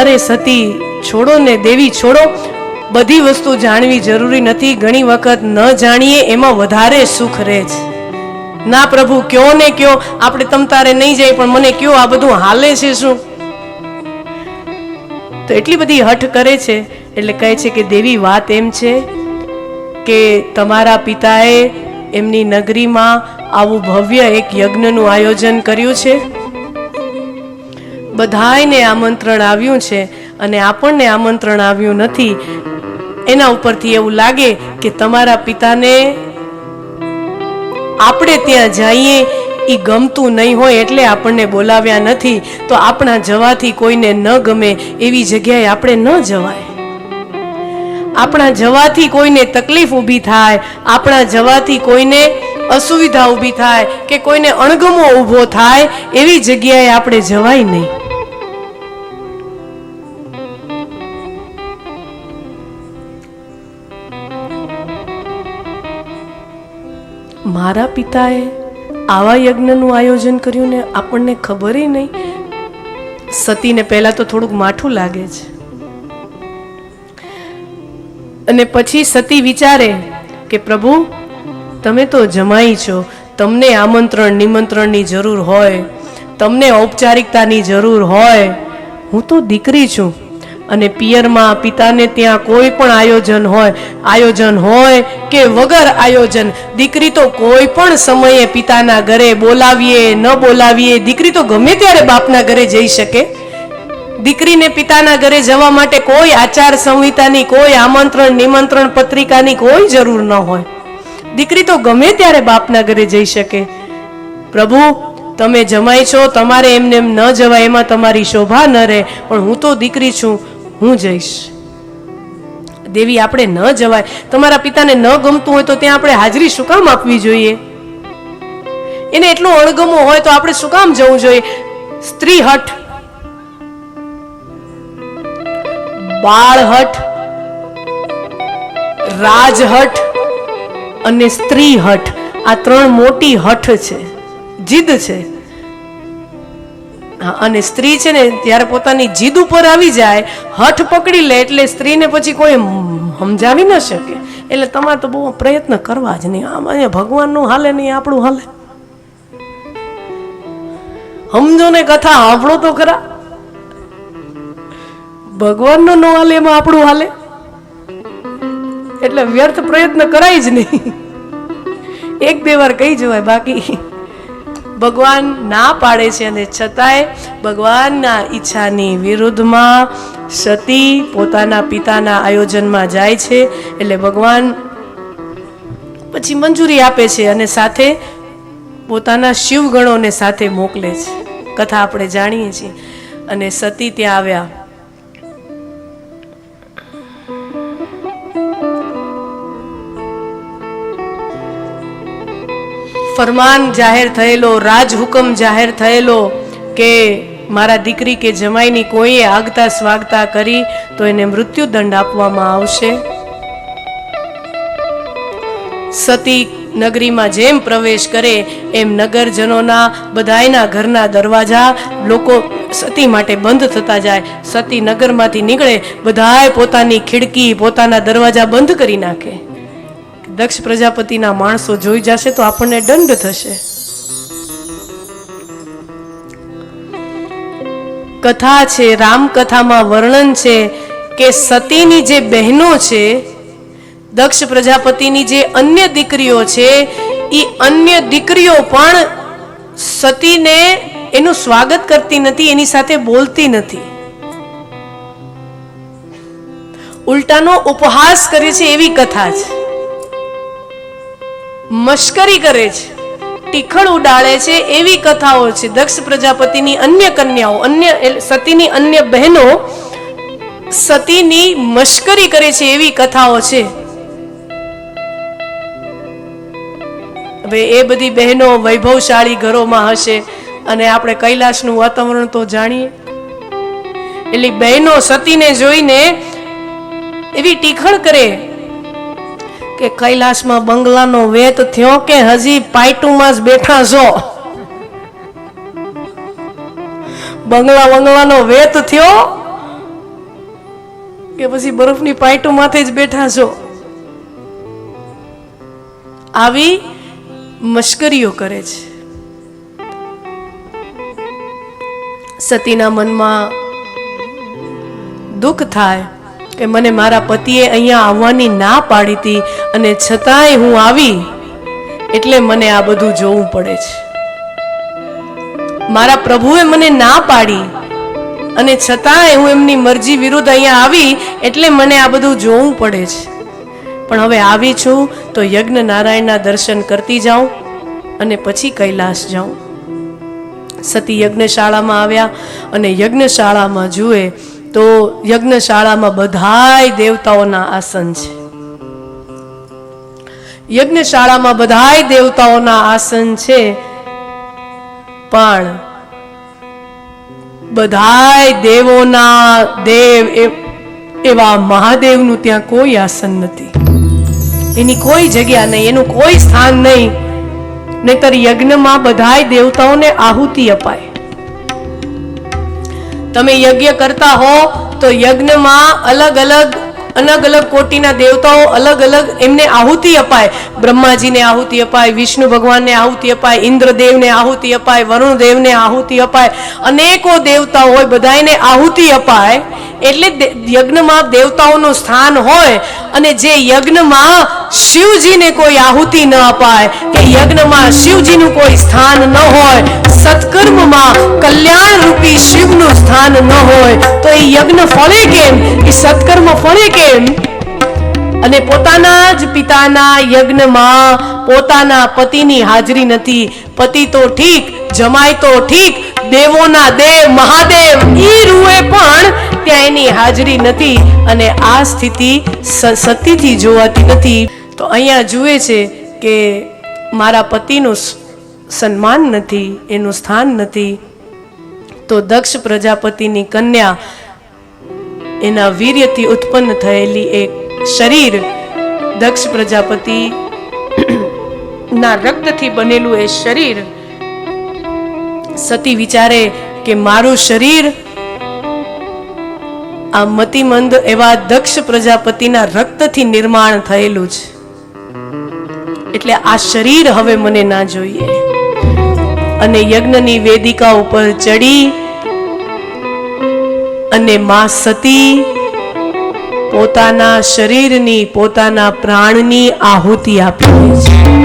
અરે સતી, છોડો ને દેવી છોડો. બધી વસ્તુ જાણવી જરૂરી નથી. ઘણી વખત ન જાણીએ એમાં વધારે સુખ રહે છે. ના પ્રભુ, કયો ને કયો? આપણે તમ તારે નહીં જાય, પણ મને કયો? આ બધું હાલે છે શું? તો એટલી બધી હઠ કરે છે, એટલે કહે છે કે દેવી, વાત એમ છે કે તમારા પિતાએ એમની નગરીમાં આવું ભવ્ય એક યજ્ઞનું આયોજન કર્યું છે. બધાયને આમંત્રણ આવ્યું છે અને આપણને આમંત્રણ આવ્યું નથી. એના ઉપરથી એવું લાગે કે તમારા પિતાને આપણે ત્યાં જઈએ એ ગમતું નહીં હોય એટલે આપણને બોલાવ્યા નથી. તો આપણા જવાથી કોઈને ન ગમે એવી જગ્યાએ આપણે ન જવાય. આપણા જવાથી કોઈને તકલીફ ઊભી થાય, આપણા જવાથી કોઈને અસુવિધા ઊભી થાય કે કોઈને અણગમો ઊભો થાય, એવી જગ્યાએ આપણે જવાય નહીં. મારા પિતાએ આવા યજ્ઞનું આયોજન કર્યું ને આપણને ખબર નહીં. સતીને પહેલાં તો થોડુંક માઠું લાગે છે. અને પછી સતી વિચારે કે, પ્રભુ, તમે તો જમાઈ છો. તમને આમંત્રણ નિમંત્રણની જરૂર હોય. તમને ઔપચારિકતાની જરૂર હોય. હું તો દીકરી છું. અને પિયરમાં પિતાને ત્યાં કોઈ પણ આયોજન હોય આયોજન હોય કે વગર આયોજન, દીકરી તો કોઈ પણ સમયે પિતાના ઘરે બોલાવીએ, ન બોલાવીએ, દીકરી તો ગમે ત્યારે બાપના ઘરે જઈ શકે. દીકરીને પિતાના ઘરે જવા માટે કોઈ આચાર સંહિતાની, કોઈ આમંત્રણ, નિમંત્રણ પત્રિકાની કોઈ જરૂર ન હોય. દીકરી તો ગમે ત્યારે બાપના ઘરે જઈ શકે. પ્રભુ, તમે જમાઈ છો, તમારે એમને એમ ન જવાય, એમાં તમારી શોભા ન રહે, પણ હું તો દીકરી છું. હું જઈશ. દેવી, આપણે ન જવાય. તમારા પિતાને ન ગમતું હોય તો ત્યાં આપણે હાજરી શું કામ આપવી જોઈએ? એને એટલો અણગમો હોય તો આપણે શું કામ જવું જોઈએ? સ્ત્રી હઠ. બાળહઠ રાજહઠ અને સ્ત્રી હઠ. આ ત્રણ મોટી હઠ છે. જીદ છે. અને સ્ત્રી છે ને, ત્યારે પોતાની જીદ ઉપર આવી જાય, હઠ પકડી લે એટલે સ્ત્રીને પછી કોઈ સમજાવી ન શકે. એટલે તમારે તો બહુ પ્રયત્ન કરવા જ નહીં. આમ અહીંયા ભગવાનનું હાલે નહીં, આપણું હાલે. સમજો ને કથા આપણો તો ખરા. ભગવાનનો નો હાલે એમાં આપણું હાલે. એટલે વ્યર્થ પ્રયત્ન કરાય જ નહીં. એક બે વાર કહી જવાય, બાકી ભગવાન ના પાડે છે અને છતાંય ભગવાનના ઈચ્છાની વિરુદ્ધમાં સતી પોતાના પિતાના આયોજનમાં જાય છે એટલે ભગવાન પછી મંજૂરી આપે છે અને સાથે પોતાના શિવગણોને સાથે મોકલે છે. કથા આપણે જાણીએ છીએ. અને સતી ત્યાં આવ્યા. ફરમાન જાહેર થયેલો, રાજહુકમ જાહેર થયેલો કે મારા દીકરી કે જમાઈની કોઈએ આગતા સ્વાગતા કરી, તો એને મૃત્યુદંડ આપવામાં આવશે. સતી નગરીમાં જેમ પ્રવેશ કરે, એમ નગરજનોના, બધાયના ઘરના દરવાજા લોકો સતી માટે બંધ થતા જાય. સતી નગરમાંથી નીકળે, બધાએ પોતાની ખિડકી, પોતાના દરવાજા બંધ કરી નાખે. દક્ષ પ્રજાપતિના માણસો જોઈ જશે તો આપણને દંડ થશે. કથા છે, રામકથામાં વર્ણન છે કે સતીની જે બહેનો છે, દક્ષ પ્રજાપતિની જે અન્ય દીકરીઓ છે એ અન્ય દીકરીઓ પણ સતીને એનું સ્વાગત કરતી નથી, એની સાથે બોલતી નથી. ઉલટાનો ઉપહાસ કરે છે એવી કથા છે. મશ્કરી કરે છે. ટીખળ ઉડાડે છે એવી કથાઓ છે. દક્ષ પ્રજાપતિની અન્ય કન્યાઓ, અન્ય સતીની અન્ય બહેનો સતીની મશ્કરી કરે છે એવી કથાઓ છે. હવે એ બધી બહેનો વૈભવશાળી ઘરોમાં હશે અને આપણે કૈલાસનું વાતાવરણ તો જાણીએ. એટલે બહેનો સતીને જોઈને એવી ટીખળ કરે કે કૈલાસમાં બંગલાનો વેત થયો કે હજી પાયટુમાં જ બેઠા છો? બંગલા બંગલાનો વેત થયો કે પછી બરફની પાઇટો માથે જ બેઠા છો? આવી મશ્કરીઓ કરે છે. સતીના મનમાં દુઃખ થાય. કે મને મારા પતિએ અહીંયા આવવાની ના પાડી હતી અને છતાંય હું આવી, એટલે મને આ બધું જોવું પડે છે. મારા પ્રભુએ મને ના પાડી અને છતાંય હું એમની મરજી વિરુદ્ધ અહીંયા આવી, એટલે મને આ બધું જોવું પડે છે. પણ હવે આવી છું તો યજ્ઞ નારાયણના દર્શન કરતી જાઉં અને પછી કૈલાસ જાઉં. સતી યજ્ઞશાળામાં આવ્યા અને યજ્ઞશાળામાં જુએ તો યજ્ઞશાળામાં બધાય દેવતાઓના આસન છે. યજ્ઞશાળામાં બધાય દેવતાઓના આસન છે, પણ બધાય દેવોના દેવ એવા મહાદેવનું ત્યાં કોઈ આસન નથી. એની કોઈ જગ્યા નહીં, એનું કોઈ સ્થાન નહીં. નહીતર યજ્ઞમાં બધાય દેવતાઓને આહુતિ અપાય. તમે યજ્ઞ કરતા હો, તો યજ્ઞમાં અલગ અલગ અલગ અલગ કોટીના દેવતાઓ અલગ અલગ એમને આહુતિ અપાય. બ્રહ્માજીને આહુતિ અપાય, વિષ્ણુ ભગવાનને આહુતિ અપાય, ઇન્દ્રદેવને આહુતિ અપાય, વરુણદેવને આહુતિ અપાય. અનેકો દેવતાઓ હોય, બધાયને આહુતિ અપાય. એટલે યજ્ઞમાં દેવતાઓનું સ્થાન હોય અને જે યજ્ઞમાં શિવજીને કોઈ આહુતિ ન અપાય, કે યજ્ઞમાં શિવજીનું કોઈ સ્થાન ન હોય સત્કર્મમાં કલ્યાણ રૂપી શિવનું સ્થાન ન હોય, તો એ યજ્ઞ ફળે કેમ? એ સત્કર્મ ફળે કેમ? અને પોતાના જ પિતાના યજ્ઞમાં પોતાના પતિની હાજરી નથી. પતિ તો ઠીક જમાય તો ઠીક, દેવોના દેવ, મહાદેવ, ઈ રૂએ પણ ત્યાં એની હાજરી નથી અને આ સ્થિતિ સતીથી જોવાતી નથી. તો અહીંયા જુએ છે કે મારા પતિનું સન્માન નથી, એનું સ્થાન નથી, તો દક્ષ પ્રજાપતિની કન્યા એના વીર્યથી ઉત્પન્ન થયેલી એક શરીર દક્ષ પ્રજાપતિ ના રક્તથી બનેલું એ શરીર સતી વિચારે કે મારું શરીર આ મતિમંદ એવા દક્ષ પ્રજાપતિના રક્તથી નિર્માણ થયેલું છે. એટલે આ શરીર હવે મને ના જોઈએ. અને યજ્ઞની વેદિકા ઉપર ચડી અને મા સતી પોતાના શરીરની, પોતાના પ્રાણની આહુતિ આપી છે.